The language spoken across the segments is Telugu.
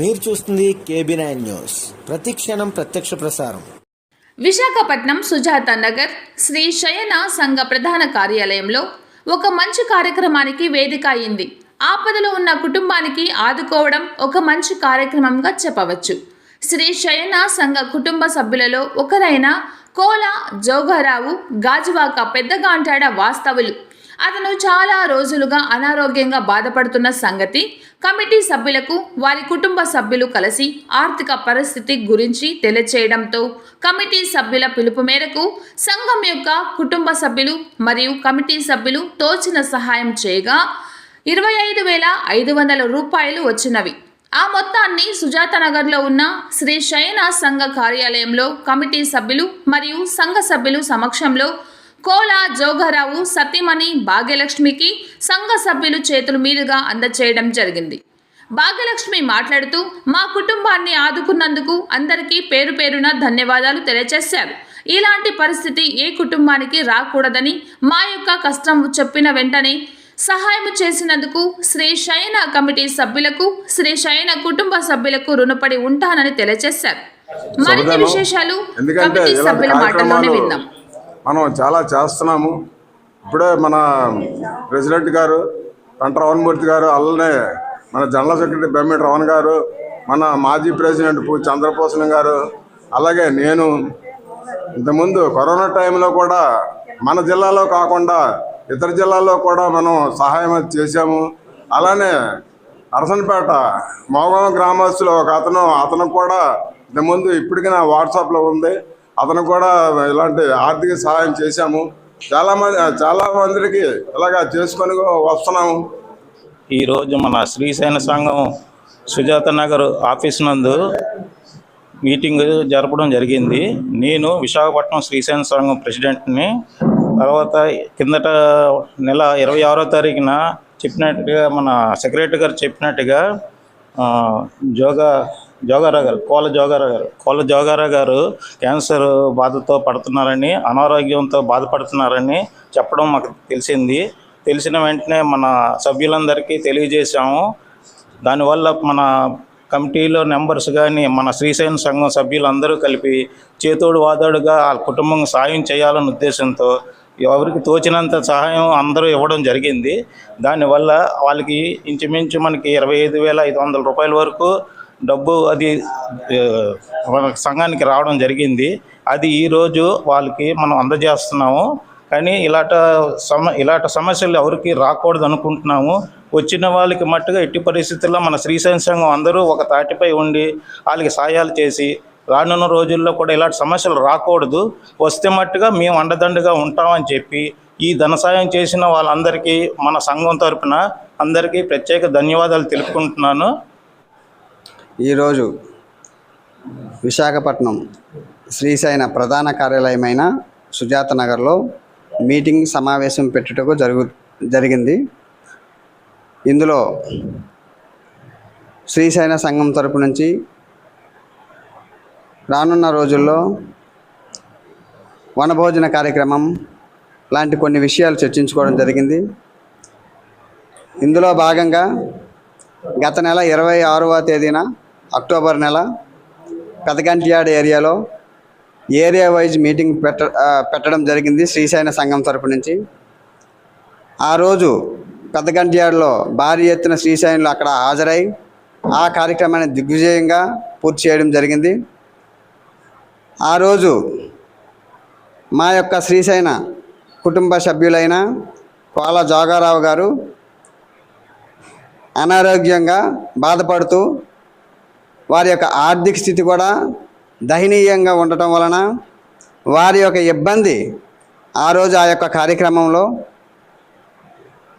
మీరు చూస్తుంది కేబీ నైన్ న్యూస్ ప్రతిక్షణం ప్రత్యక్ష ప్రసారం. విశాఖపట్నం సుజాత నగర్ శ్రీ శయన సంఘ ప్రధాన కార్యాలయంలో ఒక మంచి కార్యక్రమానికి వేదిక అయింది. ఆపదలో ఉన్న కుటుంబానికి ఆదుకోవడం ఒక మంచి కార్యక్రమంగా చెప్పవచ్చు. శ్రీ శయన సంఘ కుటుంబ సభ్యులలో ఒకరైన కోల జోగారావు గాజువాక పెద్దగాంటాడ వాస్తవులు అతను చాలా రోజులుగా అనారోగ్యంగా బాధపడుతున్న సంగతి కమిటీ సభ్యులకు వారి కుటుంబ సభ్యులు కలిసి ఆర్థిక పరిస్థితి గురించి తెలియచేయడంతో కమిటీ సభ్యుల పిలుపు మేరకు సంఘం యొక్క కుటుంబ సభ్యులు మరియు కమిటీ సభ్యులు తోచిన సహాయం చేయగా ఇరవై ఐదు వేల ఐదు వందల రూపాయలు వచ్చినవి. ఆ మొత్తాన్ని సుజాత నగర్లో ఉన్న శ్రీ శయన సంఘ కార్యాలయంలో కమిటీ సభ్యులు మరియు సంఘ సభ్యులు సమక్షంలో కోల జోగారావు సత్యమణి భాగ్యలక్ష్మికి సంఘ సభ్యులు చేతుల మీదుగా అందచేయడం జరిగింది. భాగ్యలక్ష్మి మాట్లాడుతూ మా కుటుంబాన్ని ఆదుకున్నందుకు అందరికీ పేరు పేరున ధన్యవాదాలు తెలియజేశారు ఇలాంటి పరిస్థితి ఏ కుటుంబానికి రాకూడదని మా యొక్క కష్టం చెప్పిన వెంటనే సహాయం చేసినందుకు శ్రీ శయన కమిటీ సభ్యులకు శ్రీ శయన కుటుంబ సభ్యులకు రుణపడి ఉంటానని తెలియజేశారు మరిన్ని. విశేషాలు కమిటీ సభ్యుల మాటల్లోనే విందాం. మనం చాలా చేస్తున్నాము. ఇప్పుడే మన ప్రెసిడెంట్ గారు పంట రవణమూర్తి గారు అలానే మన జనరల్ సెక్రటరీ బెమ్మిడి రమణ గారు మన మాజీ ప్రెసిడెంట్ పు చంద్రపోసనం గారు అలాగే నేను ఇంతకుముందు కరోనా టైంలో కూడా మన జిల్లాలో కాకుండా ఇతర జిల్లాల్లో కూడా మనం సహాయం చేశాము. అలానే అరసనపేట మోగం గ్రామస్తులు ఒక అతను అతను కూడా ఇంతకుముందు ఇప్పటికీ నా వాట్సాప్లో ఉంది. అతను కూడా ఇలాంటి ఆర్థిక సహాయం చేశాము. చాలా మంది చాలా మందికి ఇలాగా చేసుకొని వస్తున్నాము. ఈరోజు మన శ్రీశైన సంఘం సుజాత నగర్ ఆఫీస్ నందు మీటింగ్ జరపడం జరిగింది. నేను విశాఖపట్నం శ్రీశైన సంఘం ప్రెసిడెంట్ని తర్వాత కిందట నెల ఇరవై ఆరో తారీఖున చెప్పినట్టుగా మన సెక్రటరీ గారు చెప్పినట్టుగా జోగా జోగారా గారు కోల జోగారా గారు కోల జోగారా గారు క్యాన్సర్ బాధతో పడుతున్నారని అనారోగ్యంతో బాధపడుతున్నారని చెప్పడం మాకు తెలిసింది. తెలిసిన వెంటనే మన సభ్యులందరికీ తెలియజేశాము. దానివల్ల మన కమిటీలో నెంబర్స్ కానీ మన శ్రీశైలం సంఘం సభ్యులందరూ కలిపి చేతోడు వాదోడుగా ఆ కుటుంబం సాయం చేయాలనే ఉద్దేశంతో ఎవరికి తోచినంత సహాయం అందరూ ఇవ్వడం జరిగింది. దానివల్ల వాళ్ళకి ఇంచుమించు మనకి ఇరవై ఐదు వేల ఐదు వందల రూపాయల వరకు డబ్బు అది సంఘానికి రావడం జరిగింది. అది ఈరోజు వాళ్ళకి మనం అందజేస్తున్నాము. కానీ ఇలాట సమ ఇలాంటి సమస్యలు ఎవరికి రాకూడదు అనుకుంటున్నాము. వచ్చిన వాళ్ళకి మట్టుగా ఎట్టి పరిస్థితుల్లో మన శ్రీశైన సంఘం అందరూ ఒక తాటిపై ఉండి వాళ్ళకి సాయాలు చేసి రానున్న రోజుల్లో కూడా ఇలాంటి సమస్యలు రాకూడదు. వస్తే మట్టుగా మేము అండదండగా ఉంటామని చెప్పి ఈ ధన సాయం చేసిన వాళ్ళందరికీ మన సంఘం తరపున అందరికీ ప్రత్యేక ధన్యవాదాలు తెలుపుకుంటున్నాను. ఈరోజు విశాఖపట్నం శ్రీశైన ప్రధాన కార్యాలయమైన సుజాత నగర్లో మీటింగ్ సమావేశం పెట్టుటకు జరుగు జరిగింది. ఇందులో శ్రీశైన సంఘం తరపు నుంచి రానున్న రోజుల్లో వనభోజన కార్యక్రమం లాంటి కొన్ని విషయాలు చర్చించుకోవడం జరిగింది. ఇందులో భాగంగా గత నెల ఇరవై ఆరవ తేదీన అక్టోబర్ నెల పెదగంటియాడ్ ఏరియాలో ఏరియా వైజ్ మీటింగ్ పెట్ట పెట్టడం జరిగింది శ్రీశైన సంఘం తరపు నుంచి. ఆ రోజు పెద్దగంటియాడులో భారీ ఎత్తున శ్రీశైలంలో అక్కడ హాజరై ఆ కార్యక్రమాన్ని దిగ్విజయంగా పూర్తి చేయడం జరిగింది. ఆ రోజు మా యొక్క శ్రీశైన కుటుంబ సభ్యులైన కోల జోగారావు గారు అనారోగ్యంగా బాధపడుతూ వారి యొక్క ఆర్థిక స్థితి కూడా దయనీయంగా ఉండటం వలన వారి యొక్క ఇబ్బంది ఆ రోజు ఆ యొక్క కార్యక్రమంలో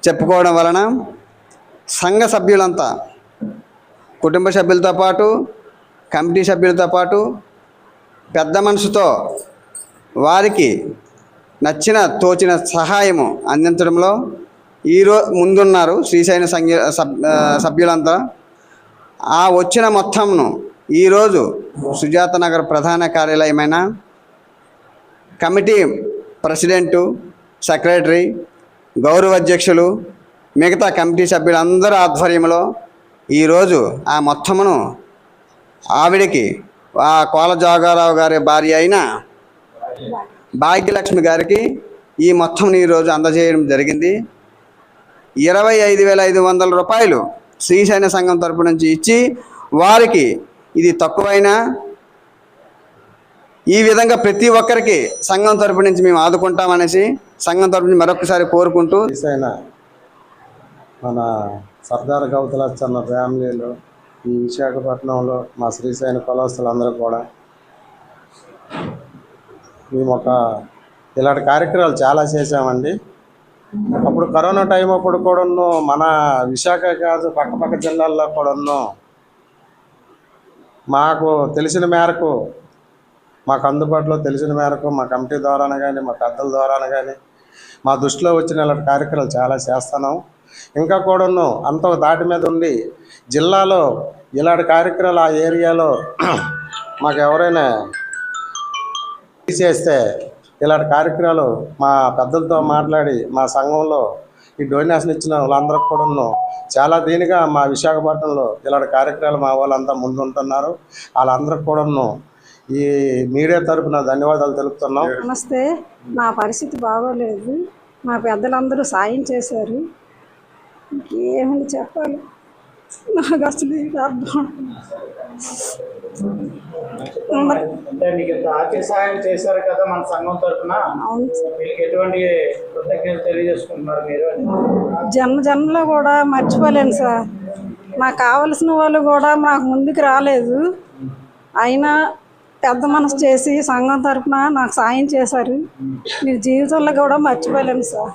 చెప్పుకోవడం వలన సంఘ సభ్యులంతా కుటుంబ సభ్యులతో పాటు కమిటీ సభ్యులతో పాటు పెద్ద మనసుతో వారికి నచ్చిన తోచిన సహాయము అందించడంలో ఈరో ముందున్నారు శ్రీశైన సంఘ సబ్ సభ్యులంతా. ఆ వచ్చిన మొత్తంను ఈరోజు సుజాత నగర్ ప్రధాన కార్యాలయమైన కమిటీ ప్రెసిడెంటు సెక్రటరీ గౌరవ అధ్యక్షులు మిగతా కమిటీ సభ్యులందరూ ఆధ్వర్యంలో ఈరోజు ఆ మొత్తమును ఆవిడకి ఆ కోల జోగారావు గారి భార్య అయిన భాగ్యలక్ష్మి గారికి ఈ మొత్తం ఈరోజు అందజేయడం జరిగింది. ఇరవై ఐదు వేల ఐదు వందల రూపాయలు శ్రీశైన సంఘం తరపు నుంచి ఇచ్చి వారికి ఇది తక్కువైనా ఈ విధంగా ప్రతి ఒక్కరికి సంఘం తరపు నుంచి మేము ఆదుకుంటామనేసి సంఘం తరపు నుంచి మరొకసారి కోరుకుంటూ శ్రీశైన మన సర్దార్ గౌతలచ్చన్న ఫ్యామిలీలు ఈ విశాఖపట్నంలో మా శ్రీశైన కులస్తులందరూ కూడా మేము ఒక ఇలాంటి కార్యక్రమాలు చాలా చేసామండి అప్పుడు కరోనా టైం అప్పుడు కూడా మన విశాఖ కాదు పక్కపక్క జిల్లాల్లో కూడా మాకు తెలిసిన మేరకు మాకు అందుబాటులో తెలిసిన మేరకు మా కమిటీ ద్వారానే కానీ మా పెద్దల ద్వారానే కానీ మా దృష్టిలో వచ్చిన ఇలాంటి కార్యక్రమాలు చాలా చేస్తున్నాం. ఇంకా కూడాను అంత దాటి మీద ఉండి జిల్లాలో ఇలాంటి కార్యక్రమాలు ఆ ఏరియాలో మాకు ఎవరైనా చేస్తే ఇలాంటి కార్యక్రమాలు మా పెద్దలతో మాట్లాడి మా సంఘంలో ఈ డొనేషన్ ఇచ్చిన వాళ్ళందరికి కూడాను చాలా దీనిగా మా విశాఖపట్నంలో ఇలాంటి కార్యక్రమాలు మా వాళ్ళంతా ముందుంటున్నారు. వాళ్ళందరికి కూడాను ఈ మీడియా తరపున ధన్యవాదాలు తెలుపుతున్నాం. నమస్తే. నా పరిస్థితి బాగోలేదు. మా పెద్దలందరూ సాయం చేశారు. ఇంకేమని చెప్పాలి? నాకు అసలు అర్థం మరి అంటే మీకు ఇంత ఆర్థిక సహాయం చేశారు కదా మన సంఘం తరఫున. అవును. సార్. మీకు ఎటువంటి కృతజ్ఞతలు తెలియజేసుకుంటున్నారు మీరు? జన్మ జన్మలో కూడా మర్చిపోలేను సార్. నాకు కావలసిన వాళ్ళు కూడా నాకు ముందుకు రాలేదు. అయినా పెద్ద మనసు చేసి సంఘం తరపున నాకు సాయం చేశారు. మీరు జీవితంలో కూడా మర్చిపోలేను సార్.